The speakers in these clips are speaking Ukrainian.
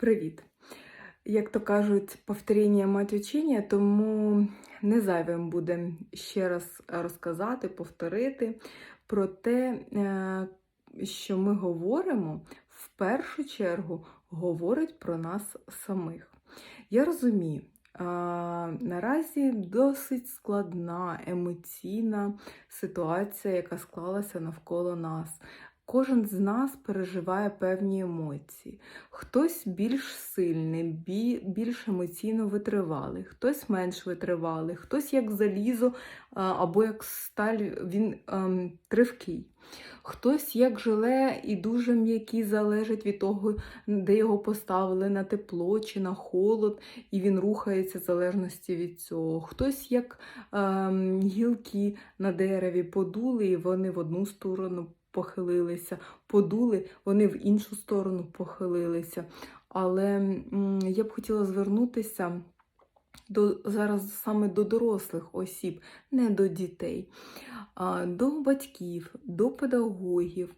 Привіт! Як то кажуть, повторення мать учення, тому не зайвим буде ще раз розказати, повторити про те, е, що ми говоримо, в першу чергу говорить про нас самих. Я розумію, наразі досить складна емоційна ситуація, яка склалася навколо нас. Кожен з нас переживає певні емоції. Хтось більш сильний, більш емоційно витривалий, хтось менш витривалий, хтось як залізо або як сталь, він ем, тривкий. Хтось як желе і дуже м'який, залежить від того, де його поставили на тепло чи на холод, і він рухається в залежності від цього. Хтось як ем, гілки на дереві подули, і вони в одну сторону похилилися, подули, вони в іншу сторону похилилися. Але я б хотіла звернутися до, зараз саме до дорослих осіб, не до дітей, а до батьків, до педагогів,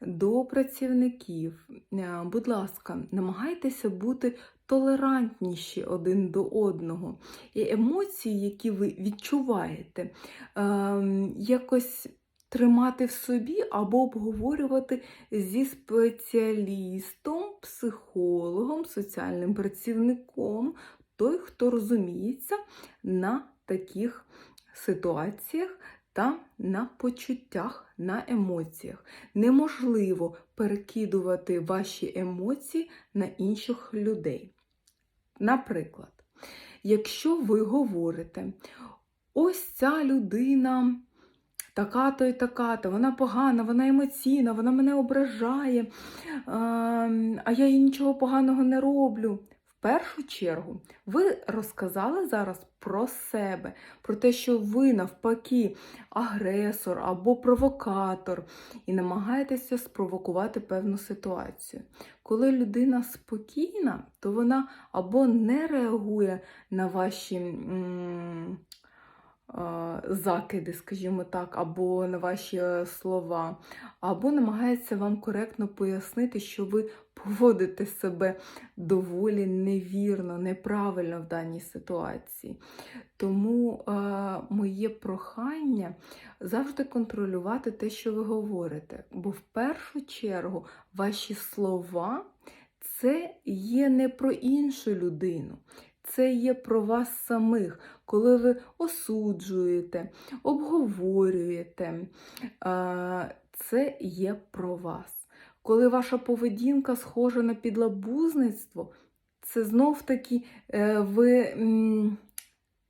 до працівників. Е, Будь ласка, намагайтеся бути толерантніші один до одного. І емоції, які ви відчуваєте, ем, якось тримати в собі або обговорювати зі спеціалістом, психологом, соціальним працівником, той, хто розуміється на таких ситуаціях та на почуттях, на емоціях. Неможливо перекидувати ваші емоції на інших людей. Наприклад, якщо ви говорите, ось ця людина така-то і така-то, вона погана, вона емоційна, вона мене ображає, ем, а я їй нічого поганого не роблю. В першу чергу, ви розказали зараз про себе, про те, що ви навпаки агресор або провокатор, і намагаєтеся спровокувати певну ситуацію. Коли людина спокійна, то вона або не реагує на ваші. м, закиди, скажімо так, або на ваші слова, або намагається вам коректно пояснити, що ви поводите себе доволі невірно, неправильно в даній ситуації. Тому е, моє прохання завжди контролювати те, що ви говорите. Бо в першу чергу ваші слова це є не про іншу людину. Це є про вас самих, коли ви осуджуєте, обговорюєте. Це є про вас. Коли ваша поведінка схожа на підлабузництво, це знов таки е, ви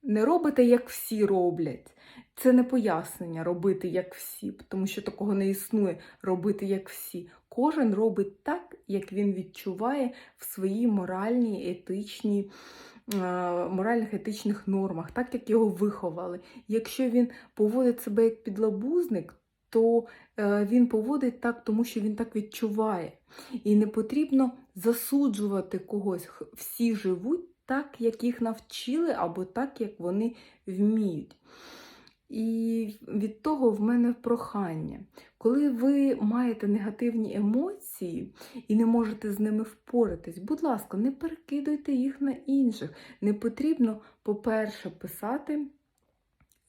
не робите, як всі роблять. Це не пояснення робити як всі, тому що такого не існує робити як всі. Кожен робить так, як він відчуває в своїй моральній, етичній, моральних етичних нормах, так як його виховали. Якщо він поводить себе як підлабузник, то е, він поводить так, тому що він так відчуває. І не потрібно засуджувати когось. Всі живуть так, як їх навчили, або так, як вони вміють. І від того в мене прохання. Коли ви маєте негативні емоції і не можете з ними впоратись, будь ласка, не перекидуйте їх на інших. Не потрібно, по-перше, писати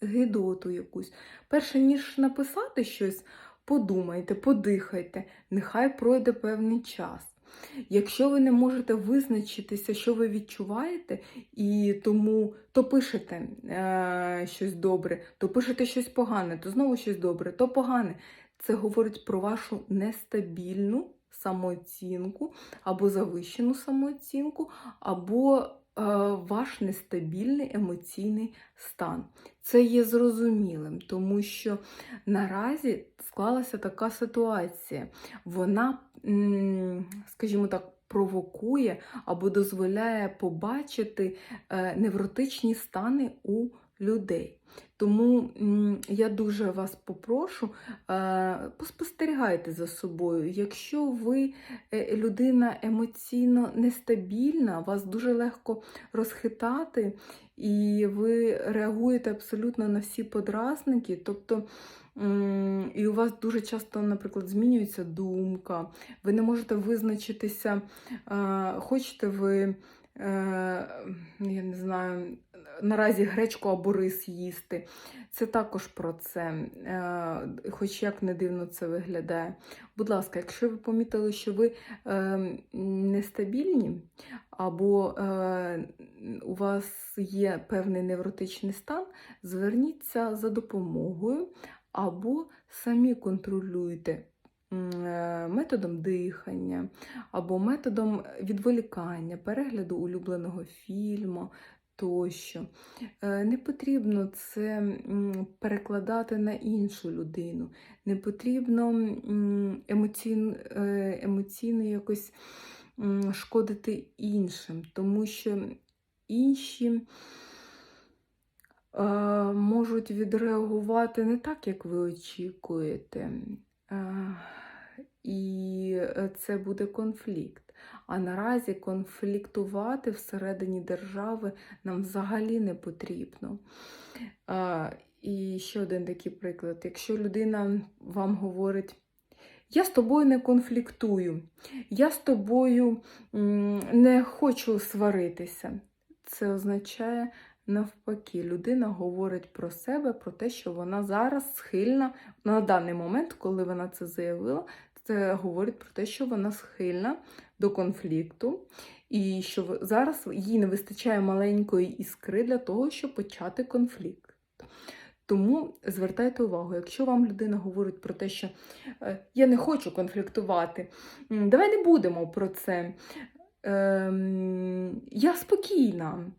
гидоту якусь. Перше, ніж написати щось, подумайте, подихайте, нехай пройде певний час. Якщо ви не можете визначитися, що ви відчуваєте, і тому то пишете е, щось добре, то пишете щось погане, то знову щось добре, то погане. Це говорить про вашу нестабільну самооцінку, або завищену самооцінку, або е, ваш нестабільний емоційний стан. Це є зрозумілим, тому що наразі склалася така ситуація. Вона, скажімо так, провокує або дозволяє побачити е, невротичні стани у людей. Тому я дуже вас попрошу, е, поспостерігайте за собою. Якщо ви е, людина емоційно нестабільна, вас дуже легко розхитати, і ви реагуєте абсолютно на всі подразники, тобто. І у вас дуже часто, наприклад, змінюється думка, ви не можете визначитися, хочете ви, я не знаю, наразі гречку або рис їсти. Це також про це, е, хоч як не дивно це виглядає. Будь ласка, якщо ви помітили, що ви е, нестабільні, або е, у вас є певний невротичний стан, зверніться за допомогою, або самі контролюйте е, методом дихання, або методом відволікання, перегляду улюбленого фільму. Тощо. Е, Не потрібно це перекладати на іншу людину. Не потрібно емоційно, е, емоційно якось шкодити іншим, тому що інші е, можуть відреагувати не так, як ви очікуєте. Е, І це буде конфлікт. А наразі конфліктувати всередині держави нам взагалі не потрібно. І ще один такий приклад. Якщо людина вам говорить, я з тобою не конфліктую, я з тобою не хочу сваритися, це означає навпаки, людина говорить про себе, про те, що вона зараз схильна на даний момент, коли вона це заявила, це говорить про те, що вона схильна до конфлікту, і що зараз їй не вистачає маленької іскри для того, щоб почати конфлікт. Тому звертайте увагу, якщо вам людина говорить про те, що е, я не хочу конфліктувати, давай не будемо про це. Ем, я спокійна.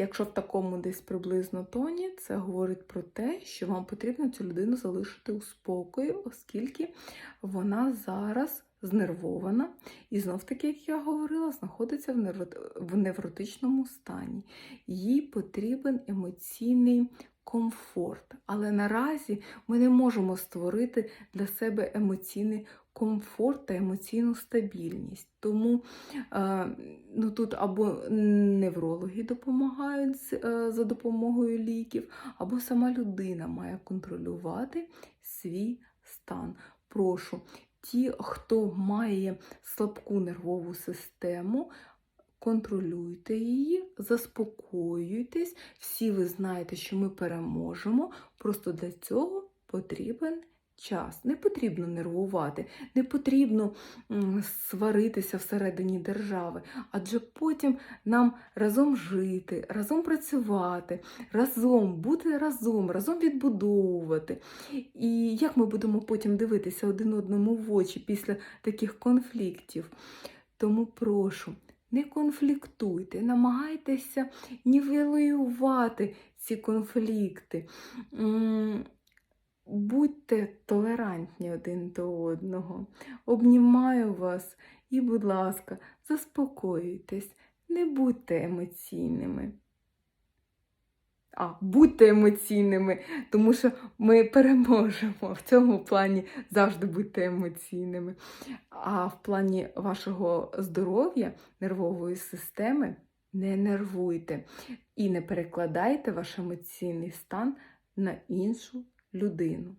Якщо в такому десь приблизно тоні, це говорить про те, що вам потрібно цю людину залишити у спокої, оскільки вона зараз знервована і знов таки, як я говорила, знаходиться в невротичному стані. Їй потрібен емоційний комфорт. Але наразі ми не можемо створити для себе емоційний комфорт та емоційну стабільність. Тому е, ну, тут або неврологи допомагають е, за допомогою ліків, або сама людина має контролювати свій стан. Прошу, ті, хто має слабку нервову систему, контролюйте її, заспокоюйтесь. Всі ви знаєте, що ми переможемо. Просто для цього потрібен час. Не потрібно нервувати, не потрібно сваритися всередині держави, адже потім нам разом жити, разом працювати, разом бути разом, разом відбудовувати. І як ми будемо потім дивитися один одному в очі після таких конфліктів? Тому прошу. Не конфліктуйте, намагайтеся нівелювати ці конфлікти. Будьте толерантні один до одного. Обнімаю вас і, будь ласка, заспокоюйтесь, не будьте емоційними. А, будьте емоційними, тому що ми переможемо. В цьому плані завжди будьте емоційними. А в плані вашого здоров'я, нервової системи не нервуйте і не перекладайте ваш емоційний стан на іншу людину.